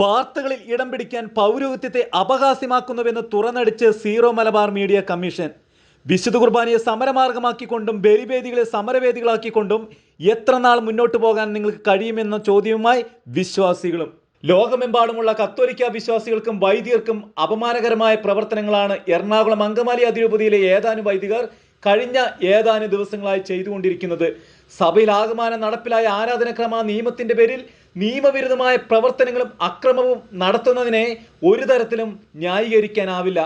വാർത്തകളിൽ ഇടം പിടിക്കാൻ പൗരോഹിത്യത്തെ അപഹാസ്യമാക്കുന്നുവെന്ന് തുറന്നടിച്ച് സീറോ മലബാർ മീഡിയ കമ്മീഷൻ. വിശുദ്ധ കുർബാനയെ സമരമാർഗമാക്കിക്കൊണ്ടും ബലിവേദികളെ സമരവേദികളാക്കിക്കൊണ്ടും എത്ര നാൾ മുന്നോട്ട് പോകാൻ നിങ്ങൾക്ക് കഴിയുമെന്ന ചോദ്യവുമായി വിശ്വാസികളും. ലോകമെമ്പാടുമുള്ള കത്തോലിക്ക വിശ്വാസികൾക്കും വൈദികർക്കും അപമാനകരമായ പ്രവർത്തനങ്ങളാണ് എറണാകുളം അങ്കമാലി അതിരൂപതയിലെ ഏതാനും വൈദികർ കഴിഞ്ഞ ഏതാനും ദിവസങ്ങളായി ചെയ്തുകൊണ്ടിരിക്കുന്നത്. സഭയിൽ ആകമാനം നടപ്പിലായ ആരാധനക്രമ നിയമത്തിന്റെ പേരിൽ നിയമവിരുദ്ധമായ പ്രവർത്തനങ്ങളും അക്രമവും നടത്തുന്നതിനെ ഒരു തരത്തിലും ന്യായീകരിക്കാനാവില്ല.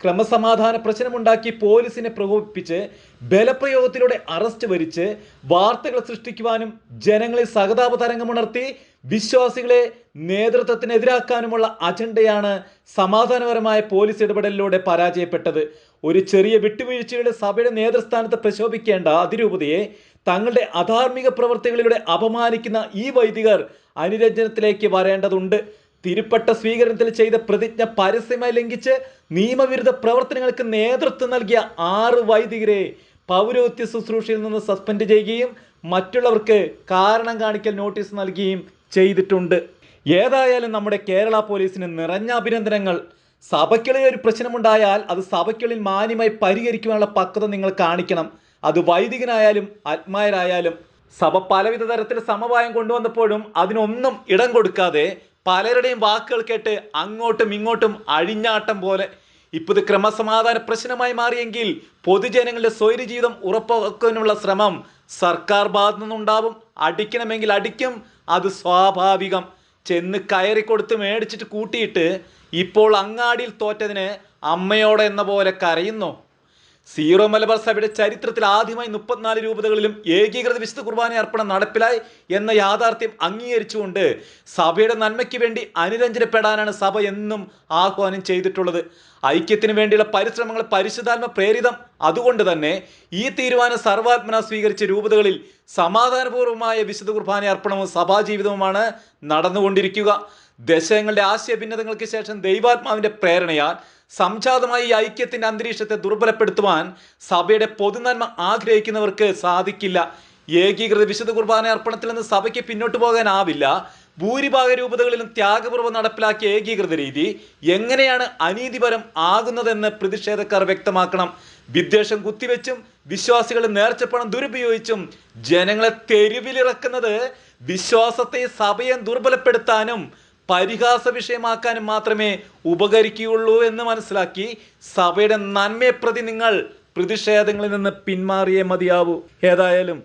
ക്രമസമാധാന പ്രശ്നമുണ്ടാക്കി പോലീസിനെ പ്രകോപിപ്പിച്ച് ബലപ്രയോഗത്തിലൂടെ അറസ്റ്റ് വരിച്ച് വാർത്തകൾ സൃഷ്ടിക്കുവാനും ജനങ്ങളിൽ സഹതാപ തരംഗമുണർത്തി വിശ്വാസികളെ നേതൃത്വത്തിനെതിരാക്കാനുമുള്ള അജണ്ടയാണ് സമാധാനപരമായ പോലീസ് ഇടപെടലിലൂടെ പരാജയപ്പെട്ടത്. ഒരു ചെറിയ വിട്ടുവീഴ്ചയുടെ സഭയുടെ നേതൃസ്ഥാനത്ത് പ്രശോഭിക്കേണ്ട അതിരൂപതയെ തങ്ങളുടെ അധാർമിക പ്രവർത്തികളിലൂടെ അപമാനിക്കുന്ന ഈ വൈദികർ അനുരഞ്ജനത്തിലേക്ക് വരേണ്ടതുണ്ട്. തിരുപ്പട്ട സ്വീകരണത്തിൽ ചെയ്ത പ്രതിജ്ഞ പരസ്യമായി ലംഘിച്ച് നിയമവിരുദ്ധ പ്രവർത്തനങ്ങൾക്ക് നേതൃത്വം നൽകിയ ആറ് വൈദികരെ പൗരോത്യ ശുശ്രൂഷയിൽ നിന്ന് സസ്പെൻഡ് ചെയ്യുകയും മറ്റുള്ളവർക്ക് കാരണം കാണിക്കൽ നോട്ടീസ് നൽകുകയും ചെയ്തിട്ടുണ്ട്. ഏതായാലും നമ്മുടെ കേരള പോലീസിന് നിറഞ്ഞ അഭിനന്ദനങ്ങൾ. സഭയ്ക്കുള്ളിൽ ഒരു പ്രശ്നമുണ്ടായാൽ അത് സഭയ്ക്കുള്ളിൽ മാന്യമായി പരിഹരിക്കുവാനുള്ള പക്വത നിങ്ങൾ കാണിക്കണം. അത് വൈദികനായാലും ആത്മായരായാലും സഭ പലവിധ തരത്തിൽ സമവായം കൊണ്ടുവന്നപ്പോഴും അതിനൊന്നും ഇടം കൊടുക്കാതെ പലരുടെയും വാക്കുകൾ കേട്ട് അങ്ങോട്ടും ഇങ്ങോട്ടും അഴിഞ്ഞാട്ടം പോലെ ഇപ്പോൾ ഇത് ക്രമസമാധാന പ്രശ്നമായി മാറിയെങ്കിൽ പൊതുജനങ്ങളുടെ സ്വൈര്യ ജീവിതം ഉറപ്പാക്കാനുള്ള ശ്രമം സർക്കാർ ഭാഗത്തു നിന്നുണ്ടാവും. അടിക്കണമെങ്കിൽ അടിക്കും. അത് സ്വാഭാവികം. ചെന്ന് കയറി കൊടുത്ത് മേടിച്ചിട്ട് കൂട്ടിയിട്ട് ഇപ്പോൾ അങ്ങാടിയിൽ തോറ്റതിന് അമ്മയോടെ എന്ന പോലെ കരയുന്നു. സീറോ മലബാർ സഭയുടെ ചരിത്രത്തിൽ ആദ്യമായി മുപ്പത്തിനാല് രൂപതകളിലും ഏകീകൃത വിശുദ്ധ കുർബാന അർപ്പണം നടപ്പിലായി എന്ന യാഥാർത്ഥ്യം അംഗീകരിച്ചുകൊണ്ട് സഭയുടെ നന്മയ്ക്ക് വേണ്ടി അനുരഞ്ജനപ്പെടാനാണ് സഭ എന്നും ആഹ്വാനം ചെയ്തിട്ടുള്ളത്. ഐക്യത്തിന് വേണ്ടിയുള്ള പരിശ്രമങ്ങൾ പരിശുദ്ധാത്മ പ്രേരിതം അതുകൊണ്ട് തന്നെ ഈ തീരുമാനം സർവാത്മന സ്വീകരിച്ച രൂപതകളിൽ സമാധാനപൂർവമായ വിശുദ്ധ കുർബാന അർപ്പണവും സഭാജീവിതവുമാണ് നടന്നുകൊണ്ടിരിക്കുക. ദശകങ്ങളുടെ ആശയ ഭിന്നതകൾക്ക് ശേഷം ദൈവാത്മാവിന്റെ പ്രേരണയാൽ സംജാതമായ ഐക്യത്തിന്റെ അന്തരീക്ഷത്തെ ദുർബലപ്പെടുത്തുവാൻ സഭയുടെ പൊതുനന്മ ആഗ്രഹിക്കുന്നവർക്ക് സാധിക്കില്ല. ഏകീകൃത വിശുദ്ധ കുർബാന അർപ്പണത്തിൽ നിന്ന് സഭയ്ക്ക് പിന്നോട്ട് പോകാനാവില്ല. ഭൂരിഭാഗ രൂപതകളിലും ത്യാഗപൂർവം നടപ്പിലാക്കിയ ഏകീകൃത രീതി എങ്ങനെയാണ് അനീതിപരം ആകുന്നതെന്ന് പ്രതിഷേധക്കാർ വ്യക്തമാക്കണം. വിദ്വേഷം കുത്തിവെച്ചും വിശ്വാസികളെ നേർച്ചപ്പണം ദുരുപയോഗിച്ചും ജനങ്ങളെ തെരുവിലിറക്കുന്നത് വിശ്വാസത്തെ സഭയെ ദുർബലപ്പെടുത്താനും പരിഹാസ വിഷയമാക്കാനും മാത്രമേ ഉപകരിക്കുകയുള്ളൂ എന്ന് മനസ്സിലാക്കി സഭയുടെ നന്മയെ പ്രതി നിങ്ങൾ പ്രതിഷേധങ്ങളിൽ നിന്ന് പിന്മാറിയേ മതിയാവൂ. ഏതായാലും